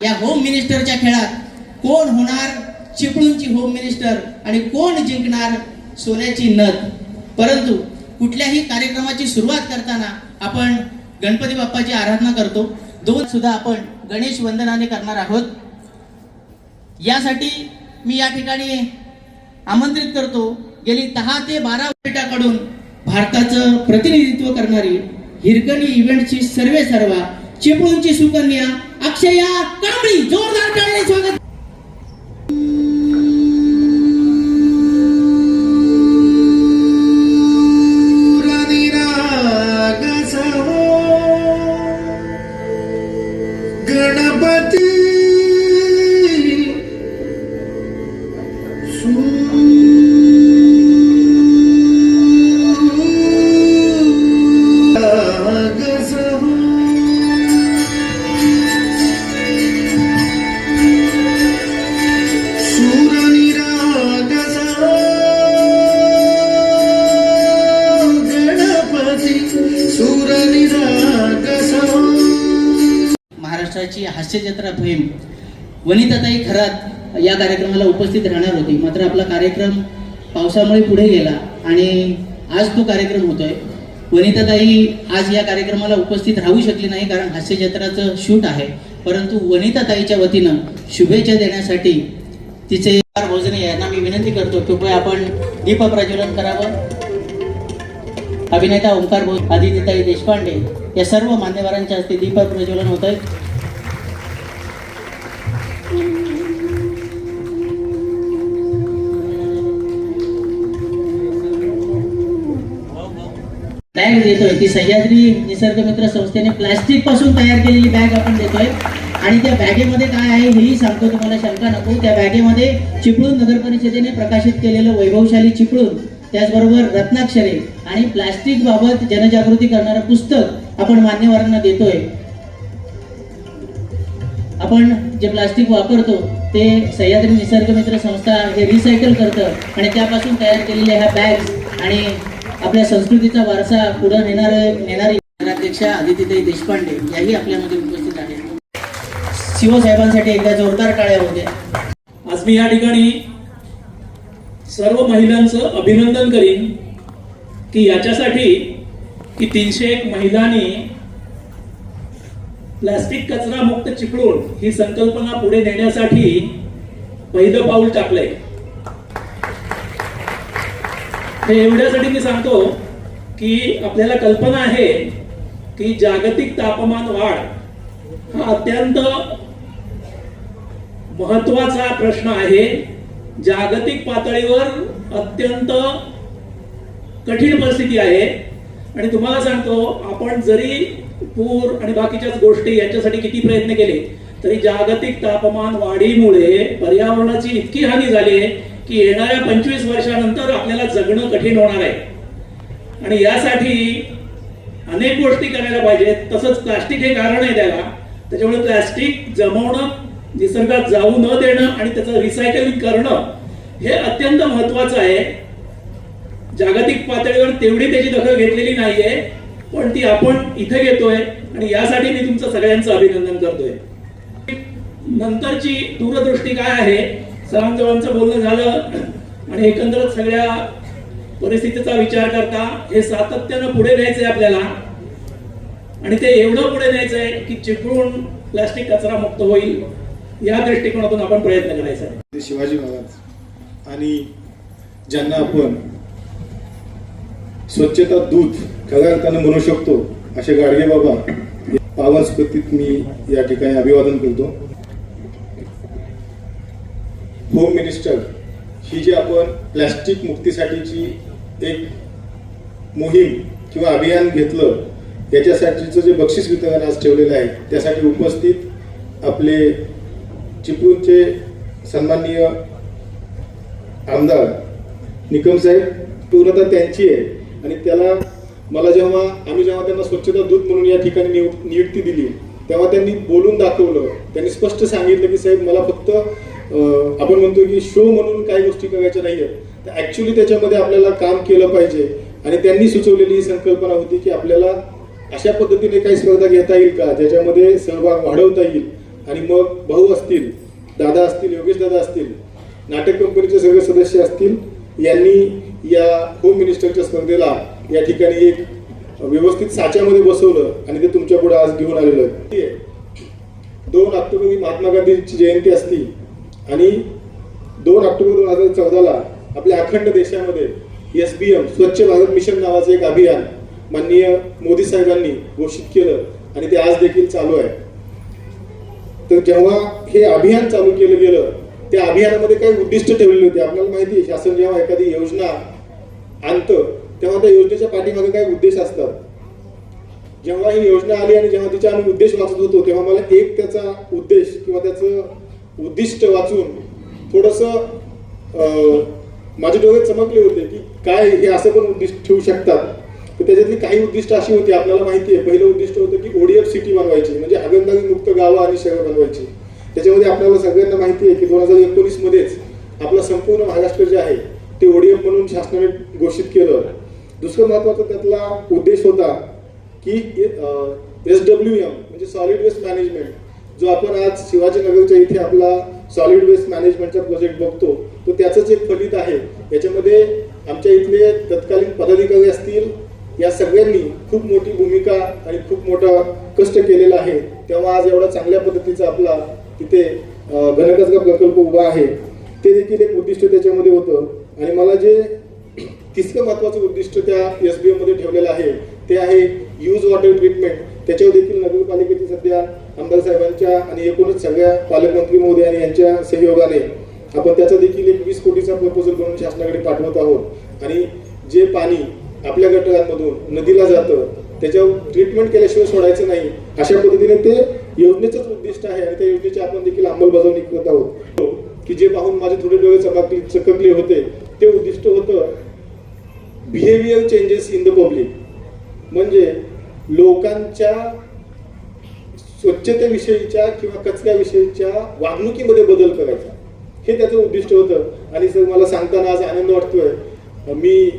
या होम मिनिस्टरच्या खेळात कोण होणार? चिपळूणची होम मिनिस्टर आणि कोण जिंकणार? सोन्याची नथ. परंतु कुठल्याही कार्यक्रमाची सुरुवात करताना आपण गणपती बाप्पाची आराधना करतो. दोन सुद्धा आपण गणेश वंदनाने करणार आहोत. यासाठी मी या ठिकाणी आमंत्रित करतो. गेली दहा ते बारा मिनिटाकडून भारताचं प्रतिनिधित्व करणारी हिरकणी इव्हेंटची सर्वे सर्वा चिपळूणची सुकन्या अक्षया कांबळी जोरदार टाळ्याने स्वागत महाराष्ट्राची हास्यजत्रा फेम वनिताताई खरात या कार्यक्रमाला उपस्थित राहणार होती. मात्र आपला कार्यक्रम पावसामुळे पुढे गेला आणि आज तो कार्यक्रम होतोय. वनिताताई आज या कार्यक्रमाला उपस्थित राहू शकली नाही कारण हास्यजत्राचं शूट आहे. परंतु वनिताताईच्या वतीनं शुभेच्छा देण्यासाठी तिचे भोजने यांना मी विनंती करतो. कृपया आपण दीप प्रज्वलन करावं. अभिनेता ओंकार भोज आदित्यताई देशपांडे या सर्व मान्यवरांच्या हस्ते दीप प्रज्वलन होत आहे बॅग देतोय. ती सह्याद्री निसर्ग मित्र संस्थेने प्लास्टिकपासून तयार केलेली बॅग आपण देतोय. आणि त्या बॅगेमध्ये काय आहे हेही सांगतो तुम्हाला शंका नको. त्या बॅगेमध्ये चिपळूण नगर परिषदेने प्रकाशित केलेलं वैभवशाली चिपळूण त्याचबरोबर रत्नाक्षरे आणि प्लास्टिक बाबत जनजागृती करणारं पुस्तक आपण मान्यवरांना देतोय. आपण जे प्लास्टिक वापरतो ते सह्याद्री निसर्ग मित्र संस्था हे रिसायकल करतं आणि त्यापासून तयार केलेल्या ह्या बॅग्स आणि आपल्या संस्कृतीचा वारसा पुढे नेणार नेणारी नगराध्यक्षा आदित्यताई देशपांडे याही आपल्यामध्ये उपस्थित आहेत. शिवसाहेबांसाठी एकदा जोरदार टाळ्या होत्या. आज मी या ठिकाणी सर्व महिलांचं अभिनंदन करीन की याच्यासाठी की तीनशे एक महिलांनी प्लास्टिक कचरा मुक्त चिपळूण ही संकल्पना पुढे नेण्यासाठी पहिलं पाऊल टाकलंय. हे एवढ्यासाठी मी सांगतो की आपल्याला कल्पना आहे की जागतिक तापमान वाढ हा अत्यंत महत्त्वाचा प्रश्न आहे. जागतिक पातळीवर अत्यंत कठीण परिस्थिती आहे. आणि तुम्हाला सांगतो आपण जरी पूर आणि बाकीच्याच गोष्टी याच्यासाठी किती प्रयत्न केले तरी जागतिक तापमान वाढीमुळे पर्यावरणाची इतकी हानी झाली आहे की येणाऱ्या पंचवीस वर्षानंतर आपल्याला जगणं कठीण होणार आहे. आणि यासाठी अनेक गोष्टी करायला पाहिजेत. तसंच प्लास्टिक हे कारण आहे त्याला. त्याच्यामुळे प्लास्टिक जमवणं निसर्गात जाऊ न देणं आणि त्याचं रिसायकलिंग करणं हे अत्यंत महत्वाचं आहे. जागतिक पातळीवर तेवढी त्याची दखल घेतलेली नाहीये पण ती आपण इथे घेतोय आणि यासाठी मी तुमचं सगळ्यांचं अभिनंदन करतोय. नंतरची दूरदृष्टी काय आहे? सरांजवळचं बोलणं झालं आणि एकंदरच सगळ्या परिस्थितीचा विचार करता हे सातत्यानं पुढे न्यायचंय आपल्याला. आणि ते एवढं पुढे न्यायचंय की चिपळूण प्लास्टिक कचरा मुक्त होईल या दृष्टिकोनातून आपण प्रयत्न करायचा आहे. शिवाजी महाराज आणि ज्यांना आपण स्वच्छता दूत खऱ्या अर्थानं म्हणू शकतो असे गाडगे बाबा पावन स्फूर्तीत मी या ठिकाणी अभिवादन करतो. होम मिनिस्टर ही जी आपण प्लॅस्टिक मुक्तीसाठीची एक मोहीम किंवा अभियान घेतलं याच्यासाठीचं जे बक्षीस वितरण आज ठेवलेलं आहे त्यासाठी उपस्थित आपले चिपळूणचे सन्माननीय आमदार निकम साहेब पूर्णतः त्यांची आहे. आणि त्याला मला जेव्हा आम्ही जेव्हा त्यांना स्वच्छता दूत म्हणून या ठिकाणी नियु- नियुक्ती दिली तेव्हा त्यांनी बोलून दाखवलं. त्यांनी स्पष्ट सांगितलं की साहेब मला फक्त आपण म्हणतो की शो म्हणून काही गोष्टी करायच्या नाही आहेत तर ऍक्च्युली त्याच्यामध्ये आपल्याला काम केलं पाहिजे. आणि त्यांनी सुचवलेली ही संकल्पना होती की आपल्याला अशा पद्धतीने काही स्पर्धा घेता येईल का? ज्याच्यामध्ये सहभाग वाढवता येईल. आणि मग भाऊ असतील दादा असतील योगेश दादा असतील नाटक कंपनीचे सगळे सदस्य असतील यांनी या होम मिनिस्टरच्या स्पर्धेला या ठिकाणी एक व्यवस्थित साच्यामध्ये बसवलं आणि ते तुमच्यापुढे आज घेऊन आलेलं आहे दोन ऑक्टोबर ही महात्मा गांधीची जयंती असती. आणि दोन ऑक्टोबर दोन हजार चौदाला आपल्या अखंड देशामध्ये एस बी एम स्वच्छ भारत मिशन नावाचं एक अभियान माननीय मोदी साहेबांनी घोषित केलं आणि ते आज देखील चालू आहे. तर जेव्हा हे अभियान चालू केलं गेलं त्या अभियानामध्ये काही उद्दिष्ट ठेवलेले होते. आपल्याला माहिती आहे शासन जेव्हा एखादी योजना आणतं तेव्हा त्या योजनेच्या पाठीमागे काही उद्देश असतात. जेव्हा ही योजना आली आणि जेव्हा तिचा आम्ही उद्देश वाचत होतो तेव्हा मला एक त्याचा उद्देश किंवा त्याचं उद्दिष्ट वाचून थोडस माझे डोळे चमकले होते की काय हे असं पण उद्दिष्ट ठेवू शकतात. तर त्याच्यातली काही उद्दिष्ट अशी होती आपल्याला माहिती आहे. पहिलं उद्दिष्ट होतं की ओडीएफ सिटी बनवायची म्हणजे हागणदारी मुक्त गावं आणि शहर बनवायची. त्याच्यामध्ये आपल्याला सगळ्यांना माहिती आहे की दोन हजार एकोणीस मध्येच आपलं संपूर्ण महाराष्ट्र जे आहे ते ओडीएफ म्हणून शासनाने घोषित केलं. दुसरं महत्त्वाचा त्यातला उद्देश होता की एस डब्ल्यू एम म्हणजे सॉलिड वेस्ट मॅनेजमेंट जो आपण आज शिवाजीनगरच्या इथे आपला सॉलिड वेस्ट मॅनेजमेंटचा प्रोजेक्ट बघतो तो त्याचंच एक फलित आहे. याच्यामध्ये आमच्या इथले तत्कालीन पदाधिकारी असतील या सगळ्यांनी खूप मोठी भूमिका आणि खूप मोठा कष्ट केलेला आहे. तेव्हा आज एवढा चांगल्या पद्धतीचा आपला तिथे अं, घनकचरा प्रकल्प उभा आहे. ते देखील एक उद्दिष्ट त्याच्यामध्ये होतं. आणि मला जे तिसरं महत्वाचं उद्दिष्ट त्या एस बी एमध्ये ठेवलेलं आहे ते आहे यूज वॉटर ट्रीटमेंट त्याच्यावर देखील नगरपालिकेचे सध्या आमदार साहेबांच्या आणि एकूणच सगळ्या पालकमंत्री महोदय आणि यांच्या सहयोगाने आपण त्याचा देखील एक वीस कोटीचा प्रपोजल बनवून शासनाकडे पाठवत आहोत. आणि जे पाणी आपल्या गटारांमधून नदीला जातं त्याच्यावर ट्रीटमेंट केल्याशिवाय सोडायचं नाही अशा पद्धतीने ते योजनेचंच उद्दिष्ट आहे आणि त्या योजनेची आपण देखील अंमलबजावणी करत आहोत. की जे पाहून माझे थोडे डोळे चमकले चककले होते ते उद्दिष्ट होतं behaviour changes in the public म्हणजे लोकांच्या स्वच्छतेविषयीच्या किंवा कचऱ्याविषयीच्या वागणुकीमध्ये बदल करायचा. हे त्याचं उद्दिष्ट होतं. आणि सर मला सांगताना आज आनंद वाटतोय. मी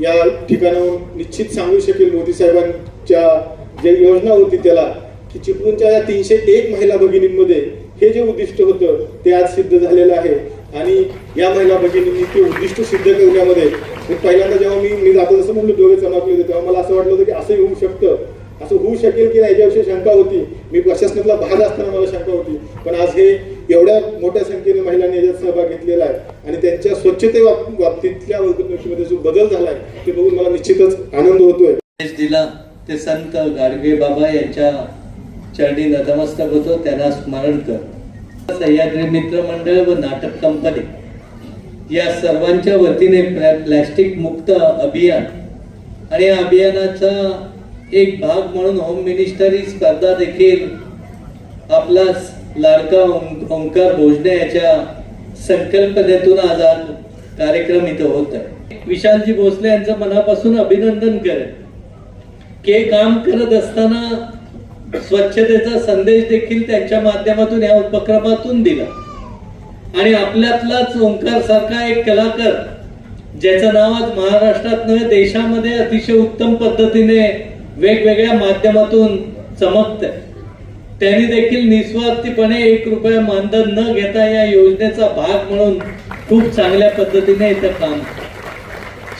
या ठिकाणाहून निश्चित सांगू शकेल मोदी साहेबांच्या ज्या योजना होती त्याला की चिपळूणच्या या तीनशे एक महिला भगिनींमध्ये हे जे उद्दिष्ट होतं ते आज सिद्ध झालेलं आहे. आणि या महिला भगिनींनी ते उद्दिष्ट सिद्ध करण्यामध्ये एक पहिल्यांदा जेव्हा मी मी जातो जसं म्हणलं डोळे चमकले होते तेव्हा मला असं वाटलं होतं की असं होऊ शकतं. असं होऊ शकेल की नाही याच्याविषयी शंका होती. मी प्रशासनातला भाग असताना मला शंका होती. पण आज हे एवढ्या मोठ्या संख्येने महिलांनी याच्यात सहभाग घेतलेला आहे आणि त्यांच्या स्वच्छते बाबतीतल्या वर्तणुकीमध्ये जो बदल झालाय ते बघून मला निश्चितच आनंद होतोय. दिला. ते संत गाडगे बाबा यांच्या चरणी नतमस्तक होतो. त्यांना स्मरण कर. सह्याद्री मित्र मंडळ व नाटक कंपनी या सर्वांच्या वतीने प्लॅस्टिक मुक्त अभियान. आणि या अभियानाचा एक भाग म्हणून होम मिनिस्टर ही स्पर्धा देखील आपला लाडका ओंकार भोजने याच्या संकल्पनेतून आज आज कार्यक्रम इथं होत आहे. विशालजी भोसले यांचं मनापासून अभिनंदन करेन. के काम करत असताना स्वच्छतेचा संदेश देखील त्यांच्या माध्यमातून या उपक्रमातून दिला. आणि आपल्यातलाच ओंकार सारखा एक कलाकार ज्याचं नाव आज महाराष्ट्रात नव्हे देशामध्ये अतिशय उत्तम पद्धतीने वेगवेगळ्या माध्यमातून चमकत त्यांनी देखील निस्वार्थीपणे एक रुपया मानधन न घेता या योजनेचा भाग म्हणून खूप चांगल्या पद्धतीने इथं काम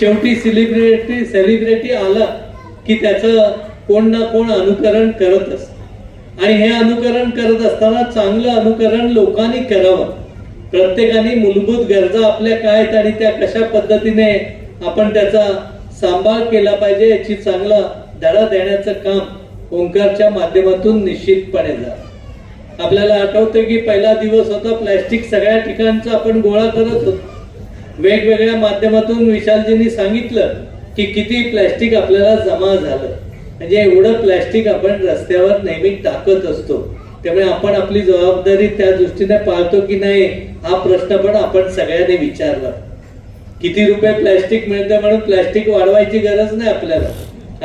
शेवटी सेलिब्रिटी सेलिब्रिटी आला की त्याचं कोण ना कोण अनुकरण करत असत. आणि हे अनुकरण करत असताना चांगलं अनुकरण लोकांनी करावं. प्रत्येकाने मूलभूत गरजा आपल्या काय आहेत आणि त्या कशा पद्धतीने आपण त्याचा सांभाळ केला पाहिजे याची चांगला धडा देण्याचं काम ओंकारच्या माध्यमातून निश्चितपणे झालं. आपल्याला आठवतं की पहिला दिवस होता प्लॅस्टिक सगळ्या ठिकाणचं आपण गोळा करत होतो. वेगवेगळ्या माध्यमातून विशालजींनी सांगितलं की किती प्लॅस्टिक आपल्याला जमा झालं. म्हणजे एवढं प्लॅस्टिक आपण रस्त्यावर नेहमी टाकत असतो. त्यामुळे आपण आपली जबाबदारी त्या दृष्टीने पाळतो की नाही हा प्रश्न पण आपण सगळ्यांनी विचारला. किती रुपये प्लॅस्टिक मिळतं म्हणून प्लॅस्टिक वाढवायची गरज नाही आपल्याला.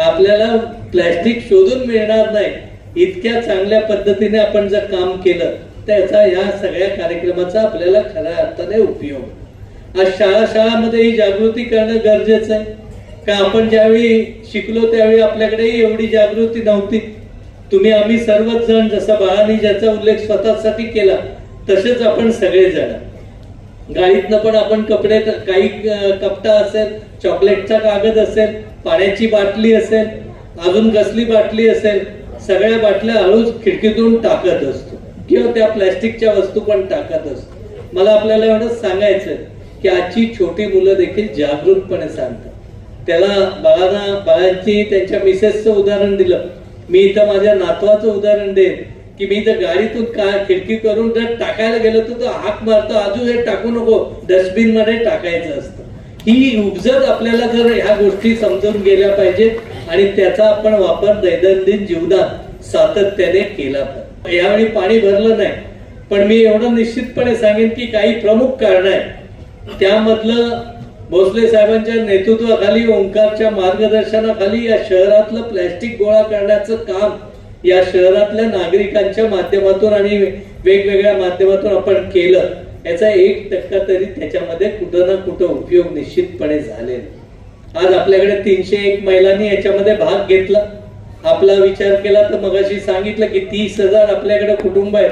आपल्याला प्लॅस्टिक शोधून मिळणार नाही. इतक्या चांगल्या पद्धतीने आपण जर काम केलं त्याचा या सगळ्या कार्यक्रमाचा आपल्याला खऱ्या अर्थाने उपयोग. आज शाळा शाळामध्ये ही जागृती करणं गरजेचं आहे. का आपण ज्यावेळी शिकलो त्यावेळी आपल्याकडे एवढी जागृती नव्हती. तुम्ही आम्ही सर्वच जण जसा बाळांनी ज्याचा उल्लेख स्वतःसाठी केला तसेच आपण सगळेजण. गाडीतनं पण आपण कपडे काही कपटा असेल चॉकलेटचा कागद असेल पाण्याची बाटली असेल अजून कसली बाटली असेल सगळ्या बाटल्या हळूच खिडकीतून टाकत असतो. किंवा त्या प्लॅस्टिकच्या वस्तू पण टाकत असतो. मला आपल्याला एवढंच सांगायचं की आजची छोटी मुलं देखील जागरूकपणे सांगतात. त्याला बाळांना बाळांची त्यांच्या मिसेसचं उदाहरण दिलं. मी इथं माझ्या नातवाचं उदाहरण देईन. की मी जर गाडीतून का खिडकी करून जर टाकायला गेलो तर तो हाक मारतो अजून हे टाकू नको. डस्टबिनमध्ये टाकायचं असतं. ही उपजत आपल्याला जर ह्या गोष्टी समजून गेल्या पाहिजेत आणि त्याचा आपण वापर दैनंदिन जीवनात सातत्याने केला पाहिजे. यावेळी पाणी भरलं नाही पण मी एवढं निश्चितपणे सांगेन की काही प्रमुख कारण आहे त्यामधलं भोसले साहेबांच्या नेतृत्वाखाली ओंकारच्या मार्गदर्शनाखाली या शहरातलं प्लॅस्टिक गोळा करण्याचं काम या शहरातल्या नागरिकांच्या माध्यमातून आणि वेगवेगळ्या माध्यमातून आपण केलं याचा एक टक्का तरी त्याच्यामध्ये कुठं ना कुठं उपयोग निश्चितपणे झालेला आज आपल्याकडे तीनशे एक महिलांनी याच्यामध्ये भाग घेतला. आपला विचार केला तर मगाशी सांगितलं की तीस हजार आपल्याकडे कुटुंब आहे.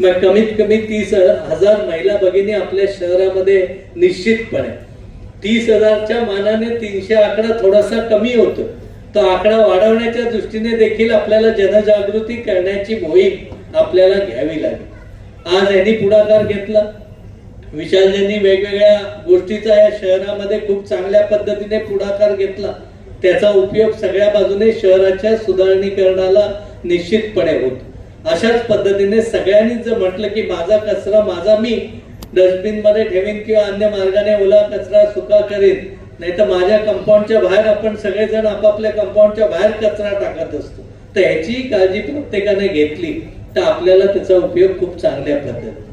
मग कमीत कमी तीस हजार महिला भगिनी आपल्या शहरामध्ये निश्चितपणे. तीस हजारच्या मानाने तीनशे आकडा थोडासा कमी होतो तर आकडा वाढवण्याच्या दृष्टीने देखील आपल्याला जनजागृती करण्याची मोहीम आपल्याला घ्यावी लागेल. आज यांनी पुढाकार घेतला. विशालजींनी वेगवेगळ्या गोष्टीचा या शहरामध्ये खूप चांगल्या पद्धतीने पुढाकार घेतला. त्याचा उपयोग सगळ्या बाजूने शहराच्या सुधारणीकरणाला निश्चितपणे होतो. अशाच पद्धतीने सगळ्यांनी जर म्हटलं की माझा कचरा माझा मी डस्टबिनमध्ये ठेवीन किंवा अन्य मार्गाने ओला कचरा सुका करीन नाही तर माझ्या कंपाऊंडच्या बाहेर आपण सगळेजण आपापल्या कंपाऊंडच्या बाहेर कचरा टाकत असतो. तर ह्याची काळजी प्रत्येकाने घेतली. तर आपल्याला त्याचा उपयोग खूप चांगल्या पद्धतीने.